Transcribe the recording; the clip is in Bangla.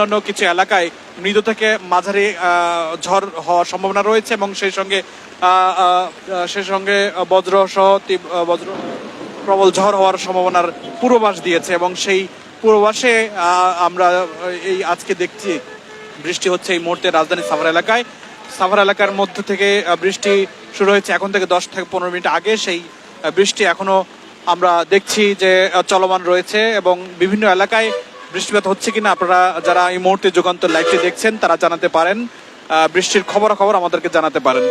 অন্যান্য কিছু এলাকায় মৃদু থেকে মাঝারি ঝড় হওয়ার সম্ভাবনা রয়েছে এবং সেই সঙ্গে সেই সঙ্গে বজ্র সহ বজ্র প্রবল ঝড় হওয়ার সম্ভাবনার পূর্বাভাস দিয়েছে এবং সেই পূর্বাভাসে আমরা এই আজকে দেখছি বৃষ্টি হচ্ছে এই মুহূর্তে রাজধানী সাভার এলাকায়। সাভার এলাকার মধ্য থেকে বৃষ্টি শুরু হয়েছে এখন থেকে দশ থেকে পনেরো মিনিট আগে। সেই বৃষ্টি এখনও আমরা দেখছি যে চলমান রয়েছে এবং বিভিন্ন এলাকায় বৃষ্টিপাত হচ্ছে কিনা আপনারা যারা এই মুহূর্তে যুগান্তর লাইভটি দেখছেন, তারা জানাতে পারেন। বৃষ্টির খবরাখবর আমাদেরকে জানাতে পারেন।